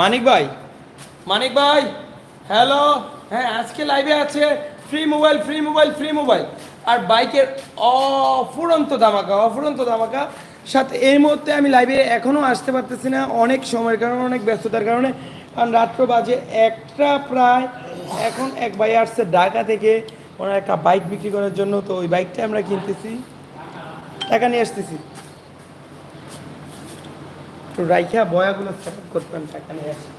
মানিক ভাই। মানিক ভাই হ্যালো হ্যাঁ আজকে লাইভে আছে free mobile free mobile free mobile আর বাইকের অফুরন্ত ধামাকা অফুরন্ত ধামাকা। সাথে এই মুহূর্তে আমি লাইভে এখনও আসতে পারতেছি না, অনেক সময়ের কারণে, অনেক ব্যস্ততার কারণে। কারণ রাত্র বাজে একটা প্রায়। এখন এক ভাই আসছে ঢাকা থেকে, ওনার একটা বাইক বিক্রি করার জন্য, তো ওই বাইকটা আমরা কিনতেছি। টাকা নিয়ে আসতেছি। তো রাইখা বয়াগুলো সেট করতাম টাকা নিয়ে আসি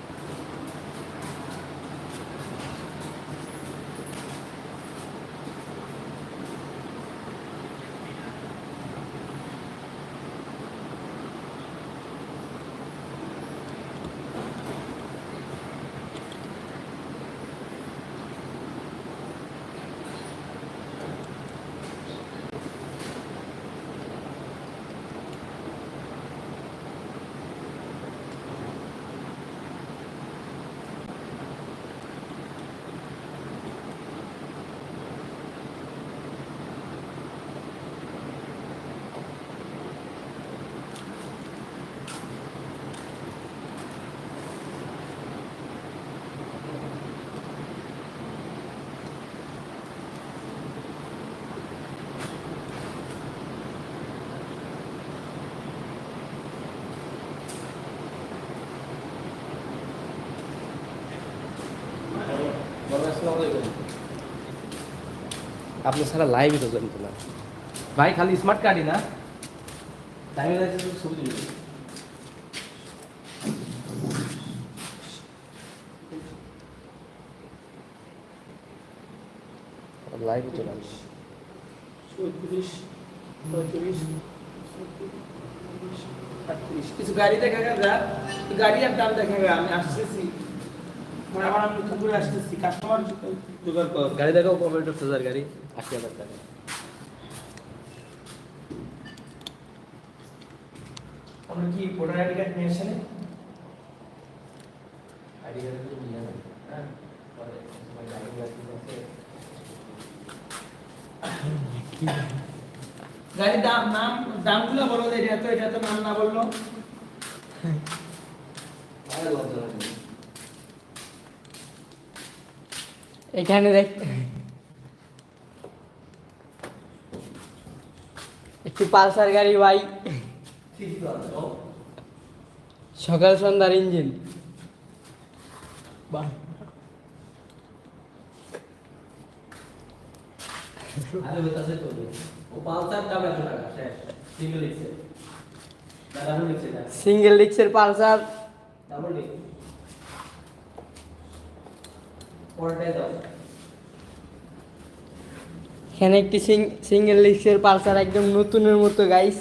আপনি সারা লাইভই তো জানতো না। ভাই খালি স্মার্ট কার্ডই না? টাইমে লাগছে তুলবে। লাইভই চলে আটত্রিশ কিছু গাড়ি দেখা গেল গাড়ি আর দাম দেখা গেল আমি আসতেছি। আমি নতুন আসতেছি কাস্টমার জোগাড় কর। গাড়ি দেখাও কবে দশ হাজার গাড়ি। আশি হাজার টাকা। আমরা কি ভোটার আইডি কার্ড নিয়ে আসেন? আইডি কার্ড তো নিয়ে নেন হ্যাঁ। গাড়ির দাম নাম দামগুলো বলো এটা এত এটা তো নাম না বলল। আরে লজ্জা লাগে না। এখানে দেখ। একটু পালসার গাড়ি ভাই। সকাল সন্ধ্যার ইঞ্জিন। বাহ। আরে বেতাছে তো ও পালসার। দাম টাকা শেষ সিঙ্গেল লিখছে পালসার ডাবল এখানে একটি সিঙ্গেল লিক্সের পালসার একদম নতুনের মতো গাইস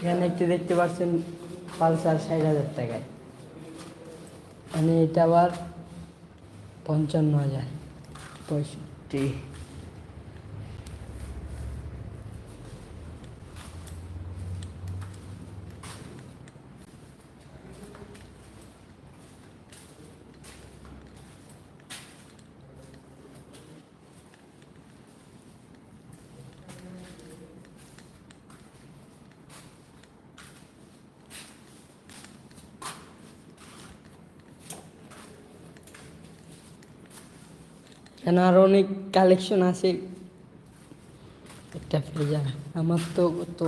এখানে একটি দেখতে পাচ্ছেন পালসার 60000 টাকায়। মানে এটা আবার পঞ্চান্ন হাজার পয়সা 50 আরও অনেক কালেকশন আছে। একটা যাবে আমার তো কত?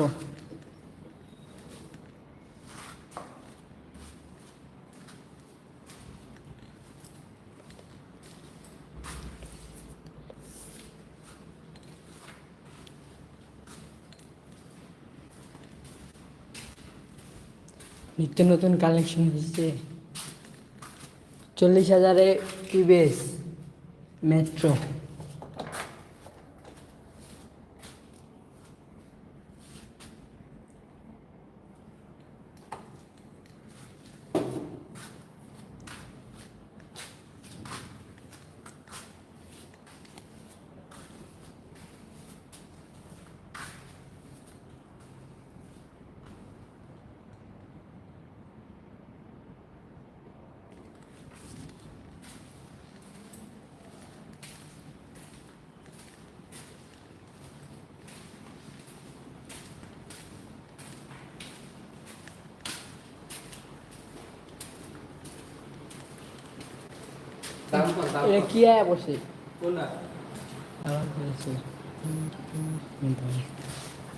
নিত্য নতুন কালেকশন এসেছে চল্লিশ হাজারে টিভিএস মেট্রো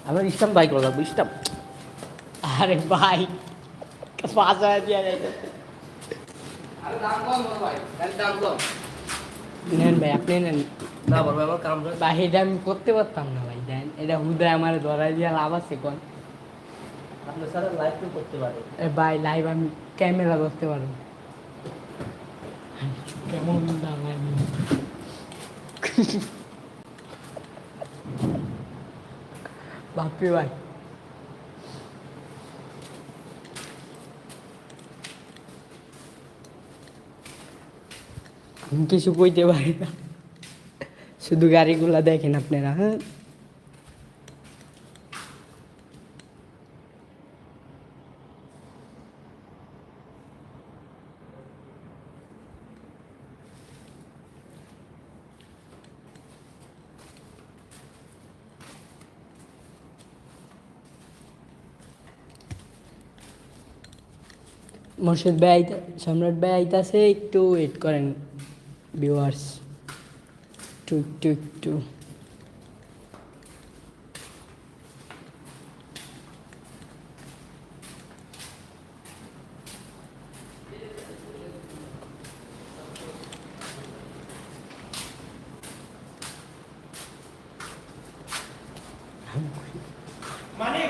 আমার বাই করা আরে ভাই পাঁচ হাজার দিয়া নেন ভাই আপনি নেন। না আমার কাম করে। ভাই এটা আমি করতে পারতাম না ভাই দেন। এটা হুদায় আমার ধরাই দিয়া লাভ আছে কোন? আপনি স্যার লাইভ করতে পারে। ভাই লাইভ আমি ক্যামেরা ধরতে পারব। কেমন দাম আমি বাপরে ভাই আমি কিছু কইতে পারি না শুধু গাড়িগুলা দেখেন আপনারা হ্যাঁ মোর্শেদ ভাই সম্রাট ভাই আইতাছে, একটু ওয়েট করেন ভিউয়ার্স একটু একটু একটু মানে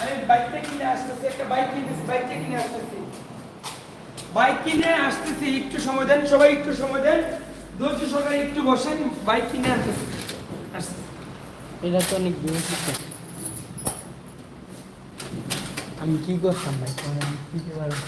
আমি বাইকটা কিনে আসতেছি, একটা বাইক কিনেছি বাইকটা কিনে আসতেছি। বাইক কিনে আসতেছি, একটু সময় দেন, সবাই একটু সময় দেন। ধৈর্য সকালে একটু বসেন, বাইক কিনে আসতেছি। এটা তো অনেক ভিউয়ার্স আমি কি করতাম ভাই? আমি কি পারব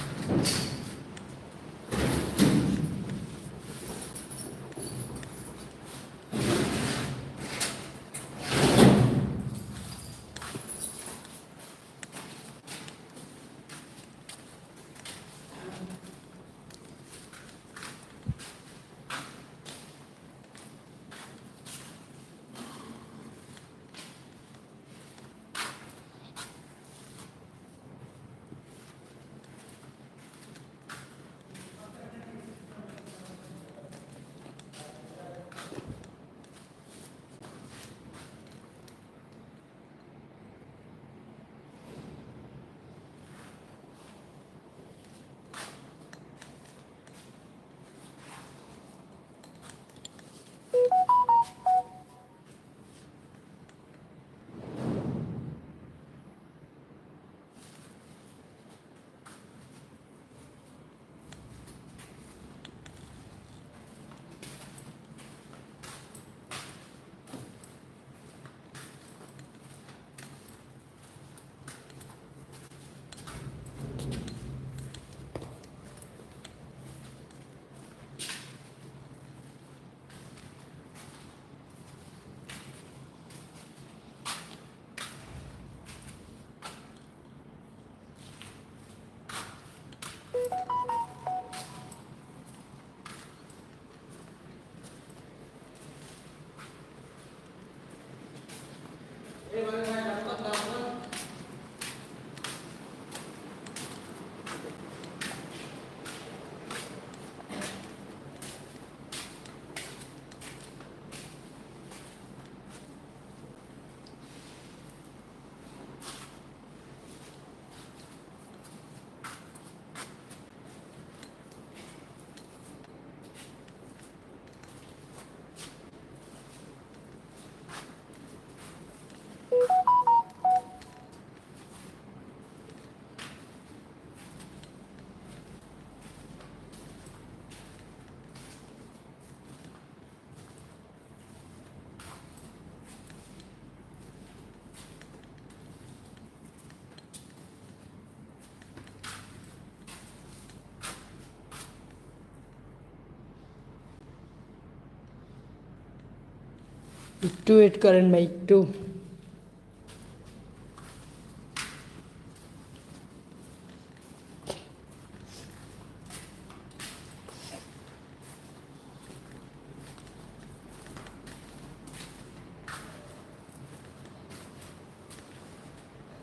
একটু ওয়েট করেন ভাই একটু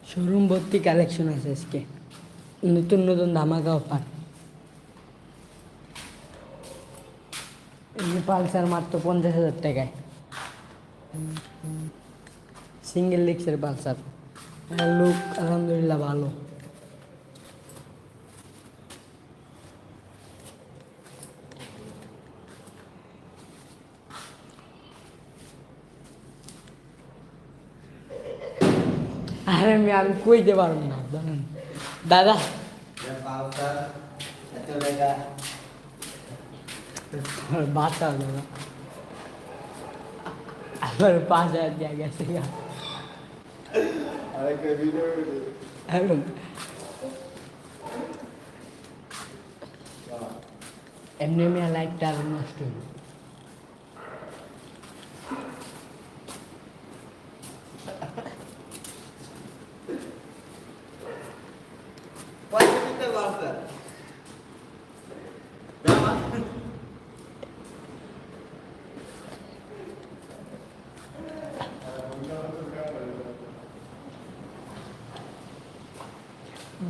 শোরুম ভর্তি কালেকশন আছে আজকে। নতুন নতুন ধামাকা অফার পালসার মাত্র পঞ্চাশ হাজার টাকায়। সিঙ্গেল ডিক্সের পালসার লুক আলহামদুলিল্লাহ ভালো আরে আমি আমি কইতে পারব না জানেন দাদা পালসার এত টাকা বাচ্চা দাদা আমার পাঁচ হাজার দিয়ে গেছে গা। আরেকটা ভিডিও এখন এমনি এমনি লাইটটা আরও নষ্ট হইল পয়সা দিতে পালসার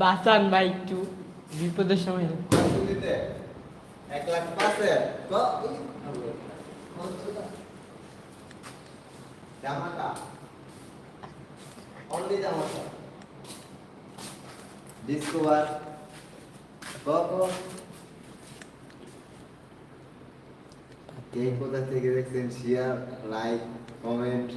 বাঁচান ভাই একটু। বিপদের সময় এক লাখ পাঁচে জামাটা। অনলি জামাটা। ডিসকভার কখন কে কোথা থেকে দেখছেন? শেয়ার লাইক কমেন্ট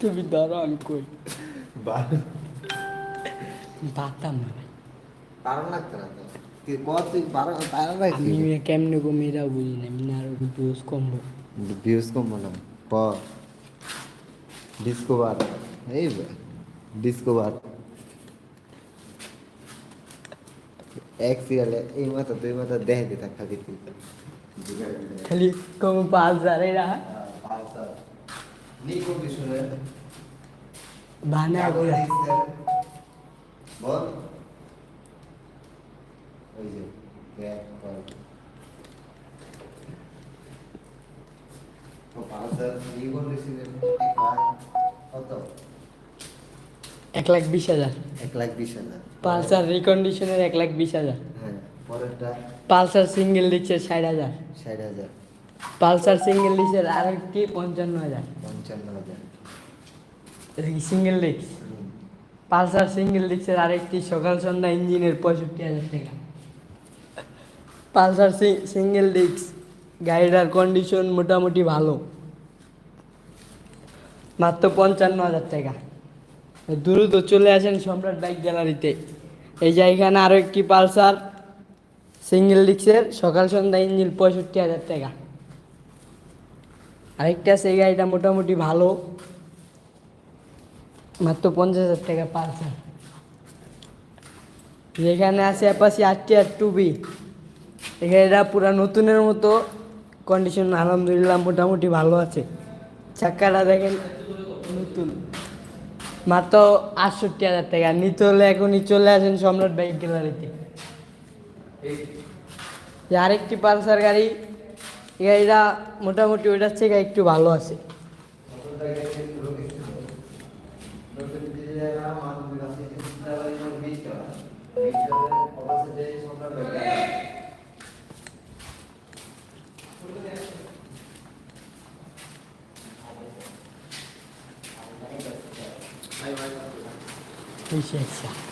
তুমি আমি কই বাতাম না ভাই। পারো লাগতো না তো তুই কত তুই পারো পারো না আমি কেমনে গো মেয়েরাও বুঝি না আমি আরও ভিউজ কমবো ভিউজ কম না ক ডিসকভার এই ডিসকভার এক সিরিয়ালে এই মাথা দুই মাথা দেখে দিতে খালি খালি কম পাঁচ হাজার এরা বল। ওই যে বল। বিষ্ণুর কত? এক লাখ বিশ হাজার। এক লাখ বিশ হাজার। পালসার রিকন্ডিশনের এক লাখ বিশ হাজার। হ্যাঁ পরেরটা? পালসার সিঙ্গেল দিচ্ছে ষাট হাজার। ষাট হাজার। পালসার সিঙ্গেল ডিক্সের আরেকটি পঞ্চান্ন হাজার। পঞ্চান্ন হাজার। এটা কি সিঙ্গেল ডিক্স পালসার সিঙ্গেল আরেকটি সকাল সন্ধ্যা ইঞ্জিনের পঁয়ষট্টি হাজার টাকা। পালসার সিঙ্গেল গাড়িটার কন্ডিশন মোটামুটি ভালো। মাত্র পঞ্চান্ন হাজার টাকা। দ্রুত চলে আসেন সম্রাট বাইক গ্যালারিতে। এই যে এখানে আরও একটি পালসার সিঙ্গেল ডিক্সের সকাল সন্ধ্যা ইঞ্জিন পঁয়ষট্টি হাজার টাকা। আরেকটা আছে এই গাড়িটা মোটামুটি ভালো। মাত্র পঞ্চাশ হাজার টাকা পালসার যেখানে আছে অ্যাপাসি আটটি আর টু বি এখানে এটা পুরা নতুনের মতো কন্ডিশন আলহামদুলিল্লাহ মোটামুটি ভালো আছে। চাক্কাটা দেখেন নতুন। মাত্র আটষট্টি হাজার টাকা। নিতে হলে এখনই চলে আসেন সম্রাট বাইক গ্যালারিতে। আরেকটি পালসার গাড়ি গাড়িটা মোটামুটি ওইটার থেকে একটু ভালো আছে। বেশি আচ্ছা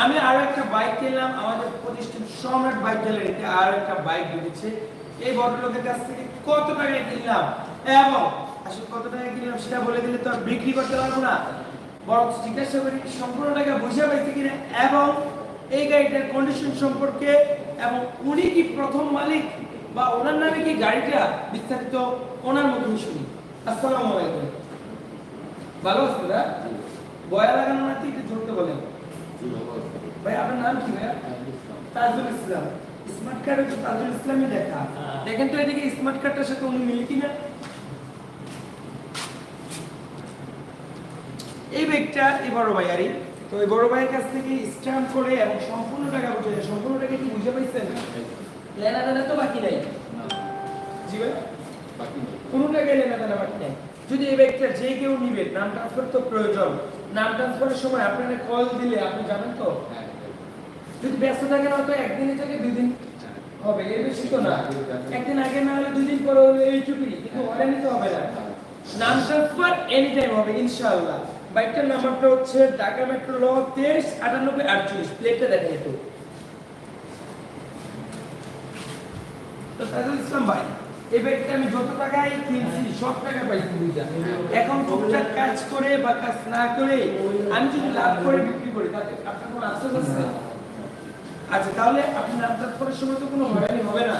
আমি আরও একটা বাইক কিনলাম, আমাদের প্রতিষ্ঠান সম্রাট বাইক গ্যালারিতে আরও একটা বাইক ঢুকেছে এই ভদ্রলোকের কাছ থেকে কত টাকায় কিনলাম? আসলে কত টাকায় কিনলাম সেটা বলে দিলে তো বিক্রি করতে পারব না। বরং জিজ্ঞাসা করি সম্পূর্ণ টাকা বুঝে পাইছে কিনা এবং এই গাড়িটার কন্ডিশন সম্পর্কে এবং উনি কি প্রথম মালিক বা ওনার নামে কি গাড়িটা বিস্তারিত ওনার মুখে শুনি। আসসালামু আলাইকুম। ভালো আছেন না বয়া লাগানো নাকি একটু জোরতে বলেন? ভাই আপনার নাম কি ভাইয়া? তাজুল ইসলাম। স্মার্ট কার্ডে তো তাজুল ইসলামই দেখা দেখেন তো এদিকে স্মার্ট কার্ডটার সাথে উনি মিলে কিনা? এই ব্যাগটা এই বড় ভাইয়ারই। তো এই বড় ভাইয়ের কাছ থেকে স্ট্যাম্প করে এবং সম্পূর্ণ টাকা বুঝে সম্পূর্ণ টাকা কি বুঝে পাইছেন? লেনা দেনা তো বাকি নাই। জি ভাই। কোনো টাকায় লেনা দেনা বাকি নাই। যদি এই ব্যাগটা যে কেউ নিবে নাম ট্রান্সফার তো প্রয়োজন। নাম ট্রান্সফারের সময় আপনারা কল দিলে আপনি জানেন তো? যদি ব্যস্ত থাকেন হয়তো একদিনে থেকে দুই দিন হবে এর বেশি তো না। একদিন আগে না হলে দুই দিন পরে হলে এইটুকুই কিন্তু অর্ডার নিতে হবে না। নাম ট্রান্সফার এনি টাইম হবে ইনশাআল্লাহ। বাইকটার নাম্বারটা হচ্ছে ঢাকা মেট্রো ল তেইশ আটানব্বই আটচল্লিশ। প্লেটটা দেখা যেত তো তাজুল ইসলাম ভাই এই ব্যাগটা আমি যত টাকায় কিনছি সব টাকা পাইছি বুঝা এখন টুকটাক কাজ করে বা কাজ না করে আমি যদি লাভ করে বিক্রি করি তাতে আপনার কোনো আছে? আচ্ছা তাহলে আপনি নাম করার সময় তো কোনো হয়রানি হবে না।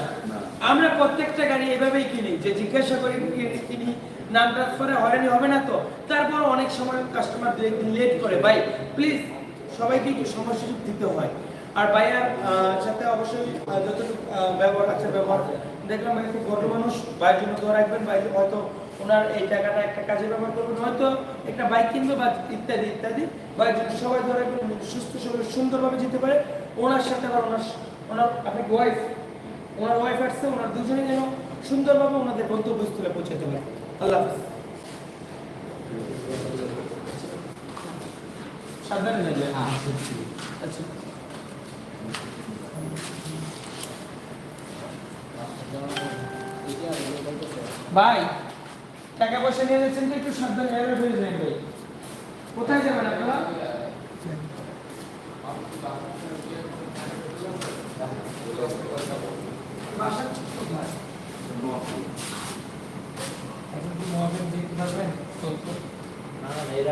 আমরা প্রত্যেকটা গাড়ি এভাবেই কিনি যে জিজ্ঞাসা করে কিনি? নাম ট্রান্সফারে হয়রানি হবে না তো? তারপর অনেক সময় কাস্টমার দু একদিন লেট করে। ভাই প্লিজ সবাইকে একটু সময় সুযোগ দিতে হয়। আর ভাইয়ার সাথে অবশ্যই যতটুকু ব্যবহার আছে ব্যবহার। দেখলাম ভাই খুব বড় মানুষ। ভাইয়ের জন্য দোয়া রাখবেন। ভাই হয়তো ওনার এই টাকাটা একটা কাজে ব্যবহার করবেন। হয়তো একটা বাইক কিনবে বা ইত্যাদি ইত্যাদি। ভাইয়ের জন্য সবাই দোয়া রাখবেন। সুস্থ সবল, সুন্দরভাবে যেতে পারে। ওনার সাথে আবার ওনার ওনার আপনি ওয়াইফ ওনার ওয়াইফ আসছে। ওনার দুজনে যেন সুন্দরভাবে ওনাদের গন্তব্যস্থলে পৌঁছাতে পারে। আল্লাহ সাবধানে নেবে আচ্ছা। ভাই, টাকা পয়সা নিয়ে যাচ্ছেন তো একটু সাবধানে ফিরে যাবেন ভাই। কোথায় যাবেন আপনারা? বাসা? কোথায়? এখন কি মহাবীর দেখতে পারবেন তো তো না না না, এরা করে আমি বাস স্ট্যান্ডে তো আমি এরা ক্লিয়ার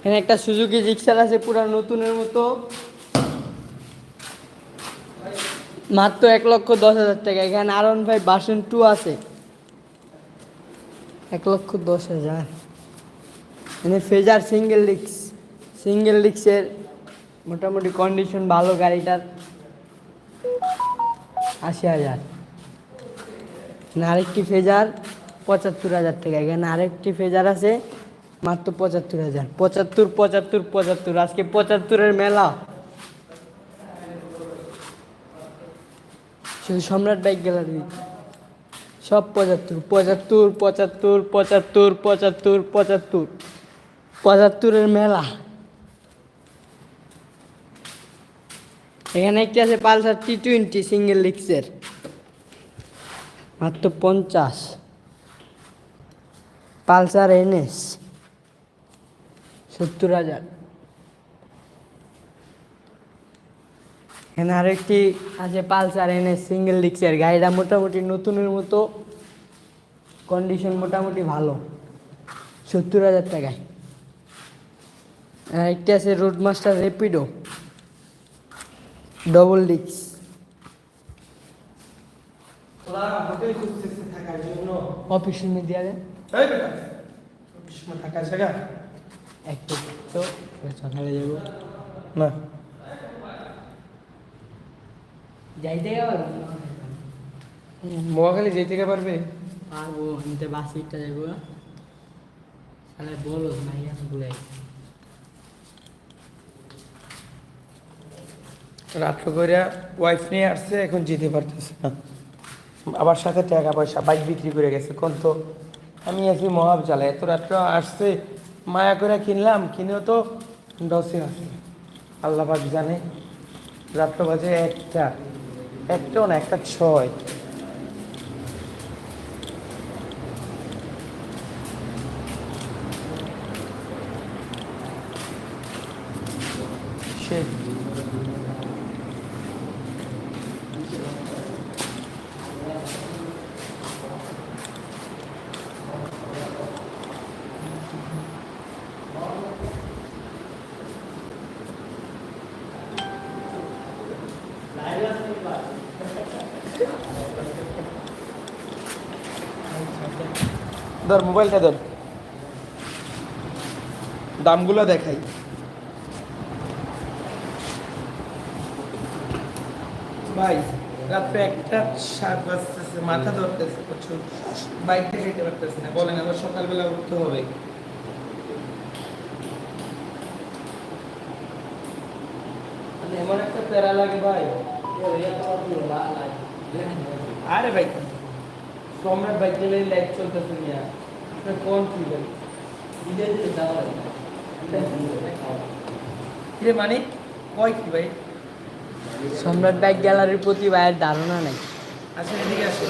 এখানে একটা সুজুকি জিক্সার আছে, পুরা নতুনের মতো। মাত্র এক লক্ষ দশ হাজার টাকা। এখানে আরন ভাই বাসন টু আছে। এক লক্ষ দশ হাজার। এখানে ফেজার সিঙ্গেল ডিক্স সিঙ্গেল ডিক্সের মোটামুটি কন্ডিশন ভালো গাড়িটার। আশি হাজার। আরেকটি ফেজার পঁচাত্তর হাজার টাকা। এখানে আরেকটি ফেজার আছে। মাত্র পঁচাত্তর হাজার। পঁচাত্তর পঁচাত্তর পঁচাত্তর। আজকে পঁচাত্তরের মেলা। শুধু সম্রাট বাইক গ্যালারি। সব পঁচাত্তর পঁচাত্তর পঁচাত্তর পঁচাত্তর পঁচাত্তর পঁচাত্তর। পঁচাত্তরের মেলা। এখানে একটি আছে পালসার টি টোয়েন্টি সিঙ্গেল লিক্সের মাত্র পঞ্চাশ। Pulsar NS. সত্তর হাজার। এখানে আরেকটি আছে পালসার এনে সিঙ্গেল ডিক্সের গাড়িটা মোটামুটি নতুনের মতো কন্ডিশন মোটামুটি ভালো। সত্তর হাজার টাকায়। আরেকটি আছে রোডমাস্টার রেপিডো ডবল ডিক্স অফিস রুমে দিয়ে দেন একটু তো সকালে যাব। না। যাইতে মোয়াখালী যেতে কে পারবে? পারব নিতে বাস সিটটা যাব। তাহলে বলো না ইয়ান বলে রাত্র করে ওয়াইফ নিয়ে আসছে এখন যেতে পারতেছে না। আবার সাথে টাকা পয়সা বাইক বিক্রি করে গেছে। কোন তো আমি একই মহাব চালাই এত রাত্র আসছে মায়া করে কিনলাম, কিনেও তো ডসে আসে আল্লাহ জানে, রাত্র বাজে একটা একটা না, একটা ছয় সে ধর মোবাইলটা ধর। দামগুলো দেখাই। ভাই রাত্রে একটা বাজতেছে মাথা ধরতেছে প্রচুর। বাইকটা খেতে পারতেছে না। বলেন আবার সকালবেলা উঠতে হবে। মানে এমন একটা প্যারা লাগে ভাই। আরে ভাই সম্রাট বাইক নিয়ে লাইফ চলতেছে নিয়ে কোন কি ভাই রে মানে কয় কি ভাই? সম্রাট ব্যাগ গ্যালারির প্রতি ভাইয়ের ধারণা নেই। আচ্ছা এদিকে আসো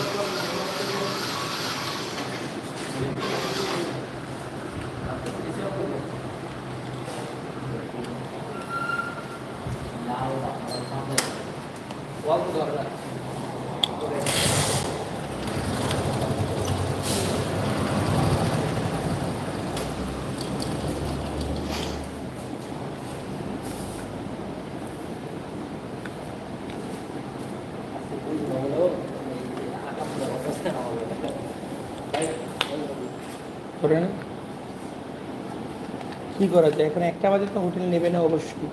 করে না কি করা যায় এখন একটা বাজে তো হোটেল নেবে না অবশ্যই